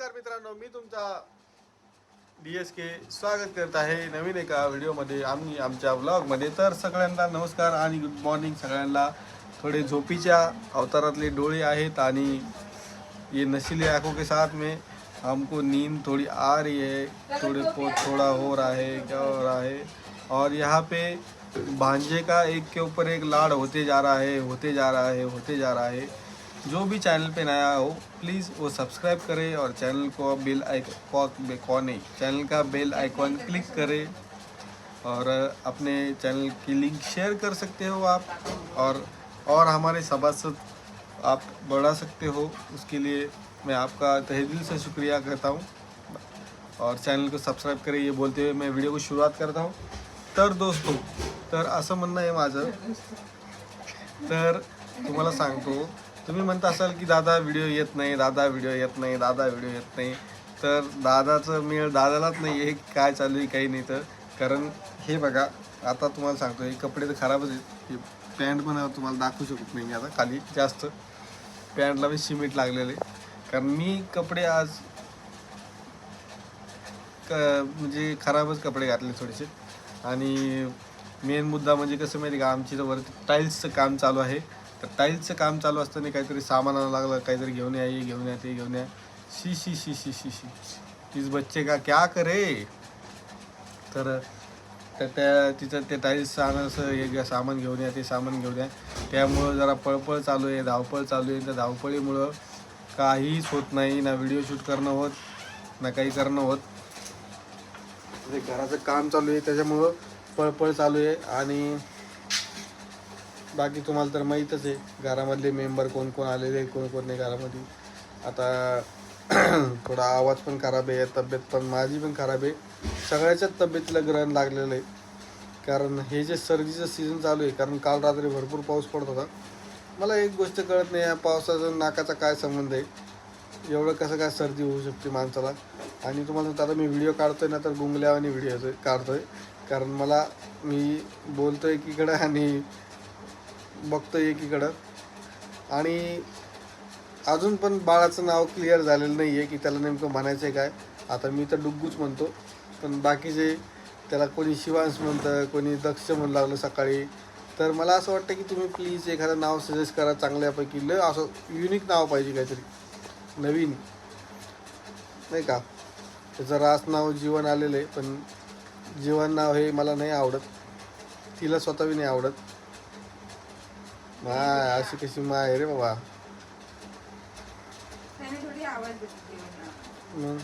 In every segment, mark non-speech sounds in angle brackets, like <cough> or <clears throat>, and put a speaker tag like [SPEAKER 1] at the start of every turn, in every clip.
[SPEAKER 1] नमस्कार मित्रांनो मी तुमचा डी एस के स्वागत करत आहे नवीन एका व्हिडिओमध्ये. आम्ही आमच्या व्लॉगमध्ये तर सगळ्यांना नमस्कार आणि गुड मॉर्निंग सगळ्यांना थोडे झोपीच्या अवतारातले डोळे आहेत आणि ये नशीले आंखों के साथ में हमको नींद थोड़ी आ रही है. थोड़े बहुत थोड़ा हो रहा है क्या हो रहा है? और यहाँ पे भांजे का एक के ऊपर एक लाड़ होते जा रहा है होते जा रहा है होते जा रहा है। जो भी चैनल पे नया हो प्लीज़ वो सब्सक्राइब करें और चैनल को बेल आइकॉन कौन नहीं चैनल का बेल आइकॉन क्लिक करें और अपने चैनल की लिंक शेयर कर सकते हो आप और और हमारे सभासद आप बढ़ा सकते हो, उसके लिए मैं आपका तहे दिल से शुक्रिया करता हूँ। और चैनल को सबस्क्राईब करें, ये बोलते हुए मैं व्हिडिओ को सुरुवात करता हूँ। तर दोस्तों, तर असं म्हणणं आहे माझं, तर तुम्हाला सांगतो तुम्ही म्हणता असाल की दादा व्हिडिओ येत नाही दादा व्हिडिओ येत नाही दादा व्हिडिओ येत नाही. तर दादाचं मेळ दादालाच नाही आहे काय चालू आहे काही नाही. तर कारण हे बघा आता तुम्हाला सांगतो हे कपडे तर खराबच आहेत. हे पॅन्ट पण तुम्हाला दाखवू शकत नाही आता खाली जास्त. पॅन्टला मी सिमेंट लागलेले. कारण मी कपडे आज क म्हणजे खराबच कपडे घातले थोडेसे. आणि मेन मुद्दा म्हणजे कसं माहिती का आमची तर वरती टाईल्सचं काम चालू आहे. तर टाईल्सचं काम चालू असताना काहीतरी सामान आणावं लागलं काहीतरी घेऊन या ये घेऊन या ते घेऊन या. शी शी शी शी शी शी. तीच बच्चे का क्या करे? तर त्या त्या तिचं ते टाईल्स आणायचं हे सामान घेऊन या ते सामान घेऊन या. त्यामुळं जरा पळपळ चालू आहे धावपळ चालू आहे. त्या धावपळीमुळं काहीच होत नाही ना व्हिडिओ शूट करणं होत ना काही करणं होत. म्हणजे घराचं काम चालू आहे त्याच्यामुळं पळपळ चालू आहे. आणि बाकी तुम्हाला तर माहीतच आहे घरामधले मेंबर कोण कोण आलेले आहेत कोण कोण नाही घरामध्ये. आता <clears throat> थोडा आवाज पण खराब आहे तब्येत पण माझी पण खराब आहे. सगळ्याच्याच तब्येतीला ग्रहण लागलेलं आहे. कारण हे जे सर्दीचं सीझन चालू आहे कारण काल रात्री भरपूर पाऊस पडत होता. मला एक गोष्ट कळत नाही या पावसाचा नाकाचा काय संबंध आहे? एवढं कसं काय सर्दी होऊ शकते माणसाला? आणि तुम्हाला आता मी व्हिडिओ काढतो आहे ना तर गुंगल्यावानी व्हिडिओ काढतो आहे कारण मला मी बोलतो आहे की इकडं आणि बघतो एकीकडं. आणि अजून पण बाळाचं नाव क्लिअर झालेलं नाही आहे की त्याला नेमकं म्हणायचं आहे काय. आता मी तर डुग्गूच म्हणतो. पण बाकीचे त्याला कोणी शिवांश म्हणतं कोणी दक्ष म्हणू लागलं सकाळी. तर मला असं वाटतं की तुम्ही प्लीज एखादं नाव सजेस्ट करा चांगल्यापैकी. ल असं युनिक नाव पाहिजे काहीतरी. नवीन. नाही का? त्याचं रास नाव जीवन आलेलं आहे पण जीवन नाव हे मला नाही आवडत. तिला स्वतःही नाही आवडत. माय अशी कशी माय रे बाबा.
[SPEAKER 2] त्याने थोडी आवाज देते.
[SPEAKER 1] मग.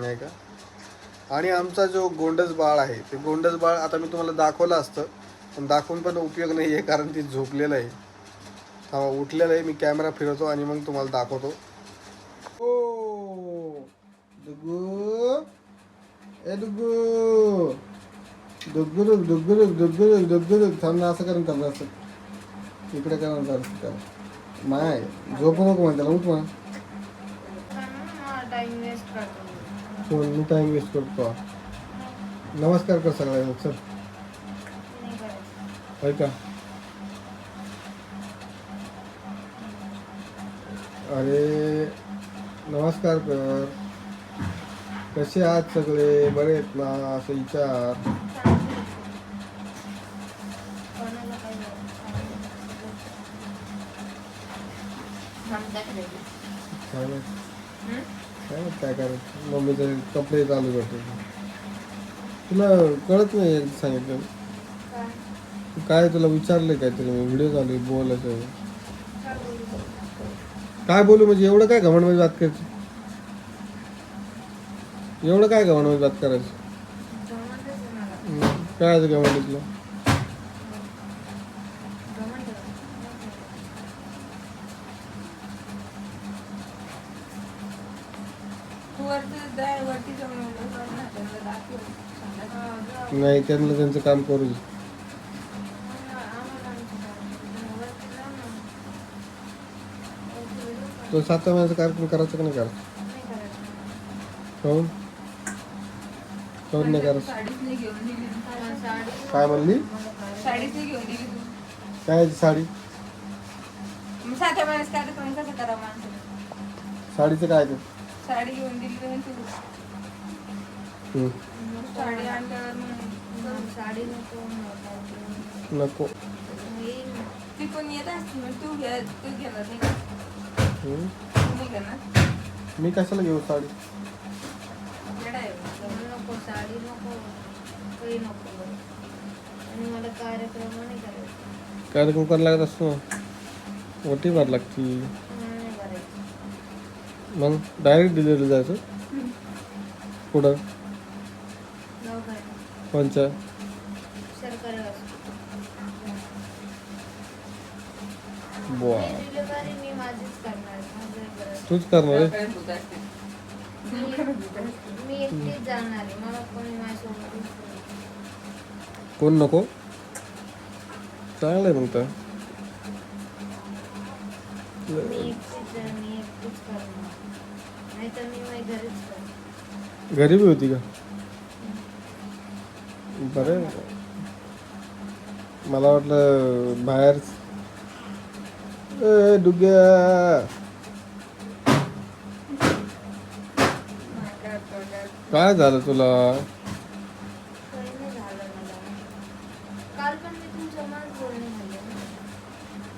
[SPEAKER 1] नाही का? आणि आमचा जो गोंडस बाळ आहे ते गोंडस बाळ आता मी तुम्हाला दाखवलं असतं पण दाखवून पण उपयोग नाही आहे कारण ती झोपलेलं आहे. हा उठलेलं आहे मी कॅमेरा फिरवतो आणि मग तुम्हाला दाखवतो. ओ दुग्गू ए दुग. दुग्गू दुग दुग्गू दुग दुग्गू असं करून थांब असं इकडे करा ना जरासं त्याला माय झोपू नको म्हण त्याला उठ म्हणा
[SPEAKER 2] टाइम वेस्ट करतो
[SPEAKER 1] फोन मी टाइम वेस्ट करतो नमस्कार कर सगळ्यांना चल होय का अरे नमस्कार कर. कसे आहात सगळे? बरे आहेत ना? असं विचार
[SPEAKER 2] कोणाला काही थांबतात लगेच.
[SPEAKER 1] काय माहीत? काय माहीत काय करायचं? मम्मीचे कपडे चालू करते. तुला कळत नाही एकदा सांगितलं?
[SPEAKER 2] काय?
[SPEAKER 1] काय तुला विचारलं काहीतरी? मी व्हिडिओ चालू बोलायचं आहे.
[SPEAKER 2] काय बोलू?
[SPEAKER 1] काय बोलू म्हणजे एवढं काय घमंडमध्ये बात करायची? एवढं काय घमंडमध्ये बात करायचं? काय आहे घमंड तुला
[SPEAKER 2] जमत आहे. तू वरती जाय, वरती जाऊन एवढं कर ना, त्यांना दाखव. हा, जाऊ.
[SPEAKER 1] नाही त्यांना त्यांचं काम करू दे. तो सात महिन्याचा कार्यक्रम करायचा का नाही करायचा? काहून नाही करायचं? काय म्हणली? काय साडी? साडीचं काय ते?
[SPEAKER 2] साडी घेऊन दिली. साडी आणल्यावर
[SPEAKER 3] साडी नको.
[SPEAKER 1] नको.
[SPEAKER 2] ती पण येत असते तू घे तू घेणार नाही घेणार
[SPEAKER 1] मी कशाला घेऊ साडी?
[SPEAKER 3] नको साडी नको काही नको. आणि मला कार्यक्रम नाही करायचा.
[SPEAKER 1] कार्यक्रम करायला लागत असतो ओटी भर लागती.
[SPEAKER 3] मला नाही करायचं
[SPEAKER 1] मग डायरेक्ट डिलिव्हरी जायचं? पुढं
[SPEAKER 3] सरकारी हॉस्पिटल
[SPEAKER 1] बुवा. तूच करणार आहे?
[SPEAKER 3] कोणी माझ्यासोबत नाही.
[SPEAKER 1] कोण नको? चांगलं आहे मग तर.
[SPEAKER 3] मी एकटीच जाणार, मी एकटीच करणार. नाही तर मी माझ्या घरीच करणार.
[SPEAKER 1] घरी बी होती का? बरं. मला वाटलं बाहेर. ए डुग्या. काय झालं तुला?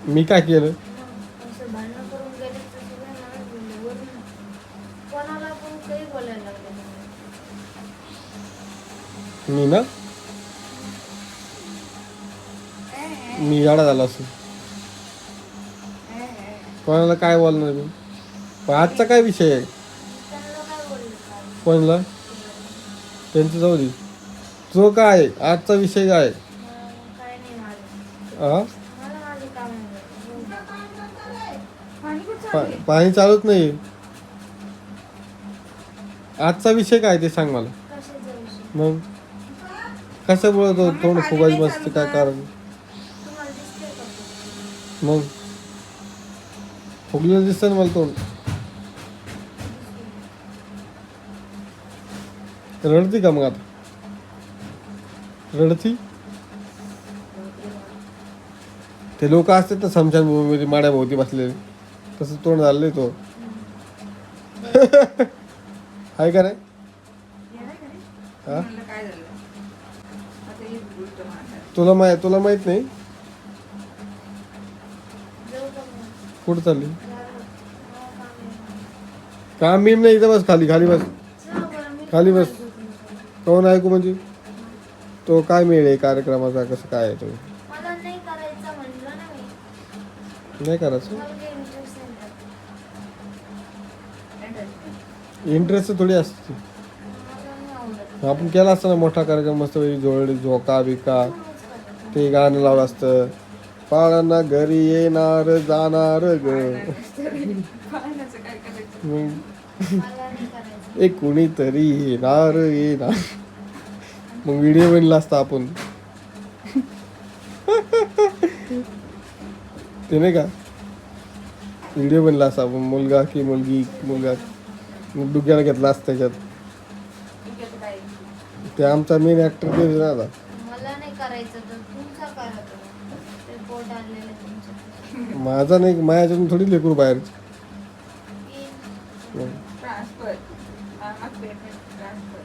[SPEAKER 3] मी
[SPEAKER 1] काय केलं? मी ना? मी याडा झाला असं कोणाला काय बोलणार मी? पण आजचा काय विषय आहे? कोणाला? त्यांचं जाऊ दे. तो काय आहे? आजचा विषय काय आहे? हा
[SPEAKER 2] पाणी
[SPEAKER 1] पा-
[SPEAKER 2] आहे?
[SPEAKER 1] पाणी चालत नाही. आजचा विषय काय ते सांग मला. मग? कशामुळे तो तोंड फुगायची मस्त काय कारण
[SPEAKER 3] तुम्हाला दिसतंय का ते?
[SPEAKER 1] मग फुगलेलं दिसतं ना मला तोंड. रडती का मग आता? रडती? ते लोक असतात ना समशानभूमीमध्ये माड्या भोवती बसलेले. तसं तोंड झालंय तो. <laughs> आहे का नाही. तुला माहीत तुला माहीत नाही
[SPEAKER 3] जाऊ का मग?
[SPEAKER 1] कुठं चालली?
[SPEAKER 3] काम आहे.
[SPEAKER 1] काम मी नाही इथं बस खाली खाली बस. खाली बस. कोण ऐकू म्हणजे? तो काय मिळेल आहे कार्यक्रमाचा? कसं काय आहे तो?
[SPEAKER 3] नाही करायचं इंटरेस्ट
[SPEAKER 1] थोडी असते. आपण केला असतं ना मोठा कार्यक्रम मस्त जोडी झोका बिका. ते गाणं लावलं असतं. पाळणा घरी येणार जाणार ग. मग एक कुणीतरी येणार येणार. मग व्हिडिओ बनला असता आपण. ते नाही का? व्हिडिओ बनला असता आपण मुलगा की मुलगी मुलगा. मग डुग्याला घेतला असता त्याच्यात. ते आमचा मेन ऍक्टर
[SPEAKER 3] ते ना आणलेलं तुमचं
[SPEAKER 1] माझा नाही माझ्याच्यातून थोडी लेकरू बाहेर.
[SPEAKER 3] येईल.
[SPEAKER 2] ट्रान्सफर. मामा पेमेंट ट्रान्सफर.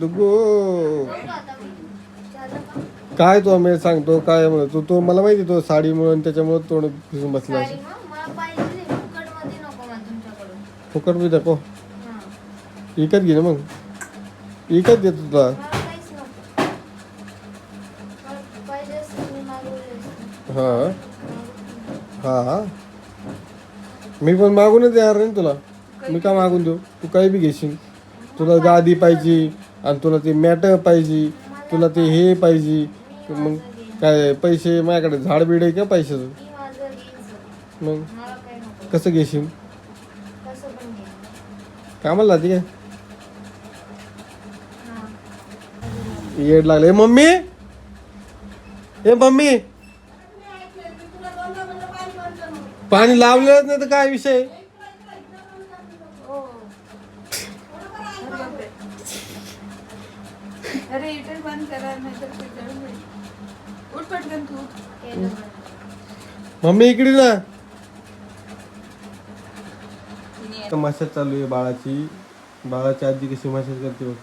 [SPEAKER 1] डुगू
[SPEAKER 3] जाऊ का आता मी? झालं का?
[SPEAKER 1] काय तो मेळ सांगतो काय म्हणतो तो तो मला माहिती तो साडीमुळे आणि त्याच्यामुळे तोंड भिजून बसला
[SPEAKER 3] साडी मग मला पाहिजे फुकटमध्ये नको मला तुमच्याकडून.
[SPEAKER 1] फुकट मी दाखव
[SPEAKER 3] हां.
[SPEAKER 1] विकत घे ना मग. विकत देतो तुला
[SPEAKER 3] मला काहीच नको मला पाहिजे असतं मी मागवले असते.
[SPEAKER 1] हा. हां. हा मी पण मागूनच देणार नाही तुला. मी का मागून देऊ? तू काही बी घेशील. तुला गादी पाहिजे आणि तुला ते मॅट पाहिजे. तुला ते हे पाहिजे. मग काय पैसे माझ्याकडे? झाड बिड आहे का पैशाचं? मग कसं घेशील? कामाला जाते काय? येड लागले. मम्मी! ए मम्मी! पाणी लावलेलंच नाही तर काय विषय
[SPEAKER 2] अरे हिटर बंद करा नाही तर ते जळून जाईल. उठ पटकन तू उठ.
[SPEAKER 3] केलं बंद.
[SPEAKER 1] मम्मी इकडे ना मसाज चालू आहे बाळाची बाळाची आजी कशी मसाज करते बघ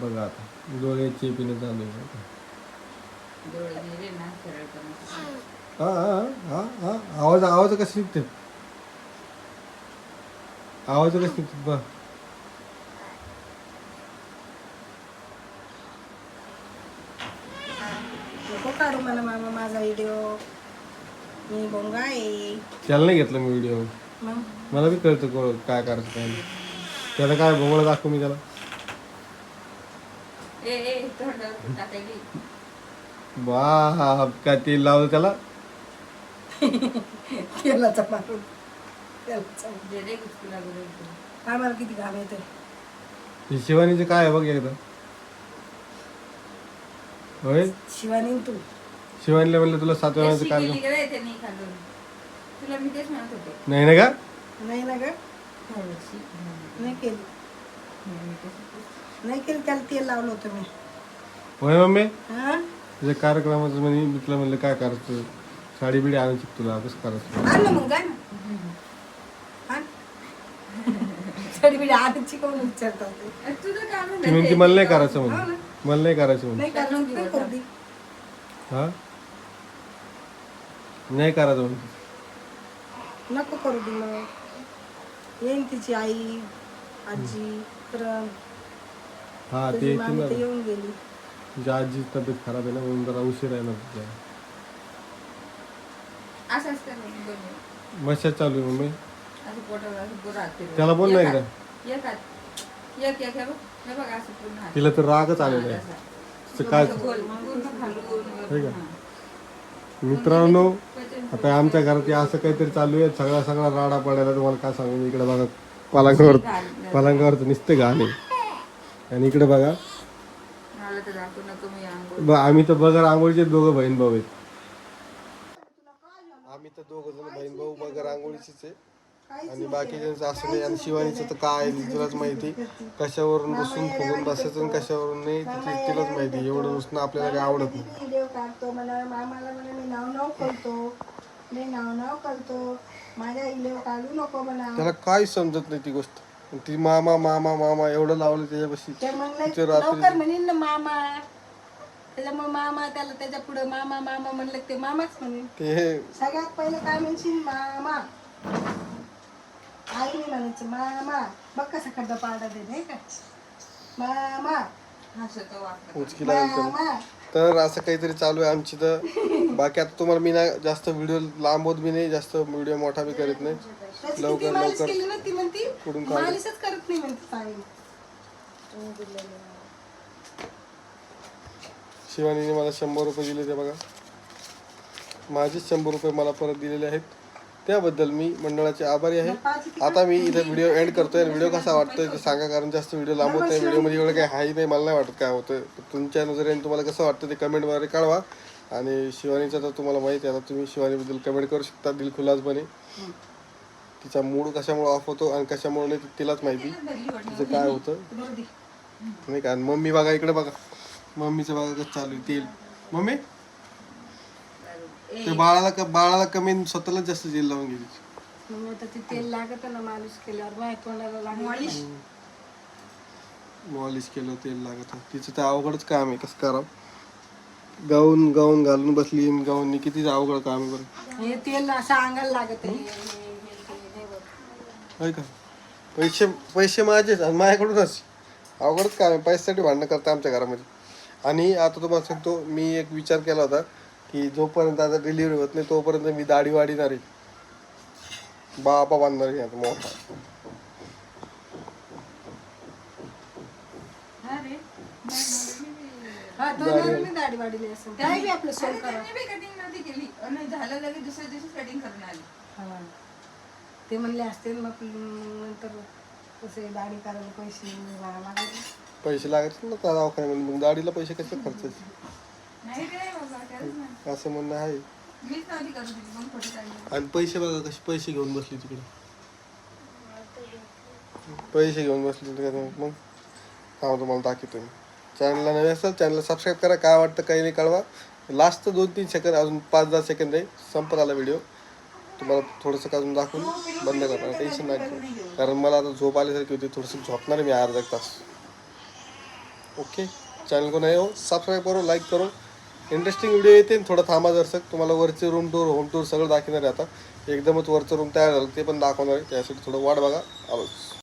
[SPEAKER 1] बघा आता डोळ्याचे पिणे चालू आहे
[SPEAKER 2] डोळे गेले ना सरळ करून.
[SPEAKER 1] हा हा हा हा. आवाज आवाज कसे निघते आवाज कसे निघतात बघ.
[SPEAKER 4] नको काढू मला मामा माझा व्हिडिओ मी बोंगा आहे.
[SPEAKER 1] त्याला नाही घेतलं मी व्हिडिओ
[SPEAKER 4] मग?
[SPEAKER 1] मला बी कळतं को- काय करायचं काय नाही. त्याला काय भोंगळा दाखवू मी त्याला?
[SPEAKER 2] ए ए तोंडावर
[SPEAKER 1] वा काय तेल लावलं त्याला? <laughs>
[SPEAKER 4] तेलाचा मारून तेलाचा.
[SPEAKER 2] इकडे.
[SPEAKER 4] आम्हाला किती घाम येते.
[SPEAKER 1] हे शिवानीचं काय आहे बघ एकदा. होय?
[SPEAKER 4] शिवानी तू.
[SPEAKER 1] शिवानीला म्हणलं तुला सात वेळाचं काय
[SPEAKER 2] त्यांनी खाल्लं? तुला मी तेच म्हणत होते.
[SPEAKER 1] नाही ना का?
[SPEAKER 4] नाही ना ग. नाही केली. नाही केली त्याला तेल लावलं होतं मी.
[SPEAKER 1] होय मम्मी?
[SPEAKER 4] हा?
[SPEAKER 1] तुझ्या कार्यक्रमाचं म्हणे मी तुला म्हणलं काय करायचं? साडी बिडी आणायची का तुला कसं करायचं
[SPEAKER 4] आण ना मग काय ना. आण. कोण
[SPEAKER 2] तुझं काम आहे ना
[SPEAKER 1] ती म्हणते
[SPEAKER 2] ते.
[SPEAKER 1] मला नाही करायचं म्हणून. मला नाही करायचं म्हणून.
[SPEAKER 4] नाही.
[SPEAKER 1] हा? नाही करायचं म्हणून.
[SPEAKER 4] नको करू दे मग. येईन तिची आई आजी तर
[SPEAKER 1] हा ते
[SPEAKER 4] तुझी
[SPEAKER 1] येतील
[SPEAKER 4] मामी
[SPEAKER 1] ना
[SPEAKER 4] तर येऊन गेली.
[SPEAKER 1] तुझ्या आजीची तब्येत खराब आहे ना म्हणून जरा उशीर आहे ना तुझ्या.
[SPEAKER 2] असं असतं ना.
[SPEAKER 1] मशाज चालू आहे मम्मी
[SPEAKER 2] असं पोटावर असं पुरं हात फिरवून.
[SPEAKER 1] त्याला बोल ना
[SPEAKER 2] एक
[SPEAKER 1] एकदा.
[SPEAKER 2] हात, एक हात. एक एक हे बघ हे बघ असं पूर्ण हात.
[SPEAKER 1] तिला तर रागच आलेला आहे
[SPEAKER 2] असं.
[SPEAKER 1] काय
[SPEAKER 2] पूर्ण गोल, पूर्ण खालून वर.
[SPEAKER 1] हे का?
[SPEAKER 2] हां.
[SPEAKER 1] मित्रांनो आता आमच्या घरात हे असं काहीतरी चालू आहे सगळा सगळा राडा पडायला तुम्हाला काय सांगू मी इकडे बघा पलंगावर पलंगावर तर नुसते घाण आहे आणि इकडे बघा
[SPEAKER 2] मला तर दाखवू नको मी आंघोळ
[SPEAKER 1] ब- आम्ही तर बगर आंघोळीचे दोघं बहीण भाऊ आहेत दोघं जण बहीण भाऊ बगर आंघोळीचेच आहे. आणि बाकीच्यांचं असं नाही. आणि शिवानीचं तर काय तुलाच माहिती कशावरून बसून फुगून बसायचं आणि कशावरून नाही तिलाच माहिती एवढं नुसतं आपल्याला काय आवडत नाही.
[SPEAKER 4] व्हिडिओ काढतो मला मामाला म्हणा मी नाव नाव करतो. मी नाव नाव करतो. माझ्या व्हिडिओ काढू नको म्हणा.
[SPEAKER 1] त्याला काही समजत नाही ती गोष्ट. ती मामा मामा मामा एवढं लावलं त्याच्यापाशी. रात्री
[SPEAKER 4] लवकर म्हणेन ना मामा. त्याच्यामुळे मामा त्याला त्याच्या पुढे मामा मामा म्हणलं की ते मामाच म्हणेन.
[SPEAKER 1] ते
[SPEAKER 4] सगळ्यात पहिलं काय म्हणशील? मामा. आईने म्हणायचं मामा. बघ कसा खड्डा पाडा दे नाही का? मामा.
[SPEAKER 2] वाटतं.
[SPEAKER 4] मामा.
[SPEAKER 1] तर असं काहीतरी चालू आहे आमची तर. <laughs> बाकी आता तुम्हाला मी ना जास्त व्हिडिओ लांब होत मी नाही जास्त व्हिडिओ मोठा बी करत नाही.
[SPEAKER 4] त्याची किती
[SPEAKER 1] लवकर
[SPEAKER 4] मालिश
[SPEAKER 1] लवकर
[SPEAKER 4] केली ना ती म्हणती?
[SPEAKER 1] कुठून काढ.
[SPEAKER 4] मालिशच करत नाही म्हणते चांगली
[SPEAKER 1] शिवानीने मला शंभर रुपये दिले ते बघा. माझेच शंभर रुपये मला परत दिलेले आहेत. त्याबद्दल मी मंडळाचे आभारी आहे. आता मी इथे व्हिडिओ एंड करतोय. व्हिडिओ कसा वाटतोय ते सांगा कारण जास्त व्हिडिओ लांबवत नाही. व्हिडिओमध्ये एवढं काही हाही नाही. मला नाही वाटत काय होतं तुमच्या नजरेने तुम्हाला कसं वाटतं ते कमेंटद्वारे कळवा आणि शिवानीचं तर तुम्हाला माहिती आहे. आता तुम्ही शिवानीबद्दल कमेंट करू शकता दिलखुलासपणे. तिचा मूड कशामुळे ऑफ होतो आणि कशामुळे नाही ते तिलाच माहिती. तिचं काय होतं. नाही का? आणि मम्मी बघा इकडे बघा. मम्मीचं बघा कसं चालू आहे तेल. मम्मी? ते बाळाला क- बाळाला कमी आणि स्वतःलाच जास्त जेल लावून गेली
[SPEAKER 4] मग आता ते तेल लागत ना मालिश केल्यावर तोंडाला
[SPEAKER 1] मॉलिश? केलं तेल लागत. तिचं तर अवघडच काम आहे कसं करावं? गाऊन गाऊन घालून बसली आणि गाऊन किती अवघड काम आहे बरं.
[SPEAKER 4] हे तेल असं अंगाला लागत आहे.
[SPEAKER 1] होय का? पैसे पैसे माझेच आणि माझ्याकडूनच. अवघडच काम आहे पैशासाठी भांडणं करता आमच्या घरामध्ये. आणि आता तुम्हाला सांगतो मी एक विचार केला होता की जोपर्यंत आता डिलिव्हरी होत नाही तोपर्यंत मी दाढी वाढीणार आहे. बापा बांधणार आहे आता मोठा.
[SPEAKER 2] अरे
[SPEAKER 4] दोन मी दाढी वाढली असं काय बी आपलं सोल करा.
[SPEAKER 2] त्यांनी बी कटिंग नव्हती केली. आणि झालं लगेच दुसऱ्या दिवशी कटिंग करून आली.
[SPEAKER 4] ते म्हणले असते मग नंतर कसे दाढी करायला पैसे लागले
[SPEAKER 1] पैसे लागत ना त्या दवाखान्यामध्ये. मग दाढीला पैसे कसे खर्चायचे
[SPEAKER 2] नाही रे बाबा खरंच नाही
[SPEAKER 1] असं म्हणणं आहे.
[SPEAKER 2] मीच नव्हती करू तिथे पण खोटी काढली
[SPEAKER 1] आणि पैसे बघा कसे पैसे घेऊन बसली तिकडे. पैसे घेऊन बसली तिकडे. मग हा तुम्हाला दाखवतो मी. चॅनलला नवे असाल चॅनलला सबस्क्राईब करा. काय वाटतं काही नाही कळवा. लास्ट दोन तीन सेकंद अजून पाच दहा सेकंद आहे. संपत आला व्हिडिओ तुम्हाला थोडंसं काजून दाखवून बंद करणार टेन्शन नाही घेऊ. कारण मला आता झोप आल्यासारखी होती थोडंसं झोपणार आहे मी अर्धा एक तास. ओके चॅनल को नाही हो? सबस्क्राईब करो लाईक करो. इंटरेस्टिंग व्हिडिओ येते न थोडं थांबा दर्शक. तुम्हाला वरचे रूम टूर होम टूर सगळं दाखवणार आहे आता. एकदमच वरचं रूम तयार झालं ते पण दाखवणार आहे. त्यासाठी थोडं वाट बघा. आलोच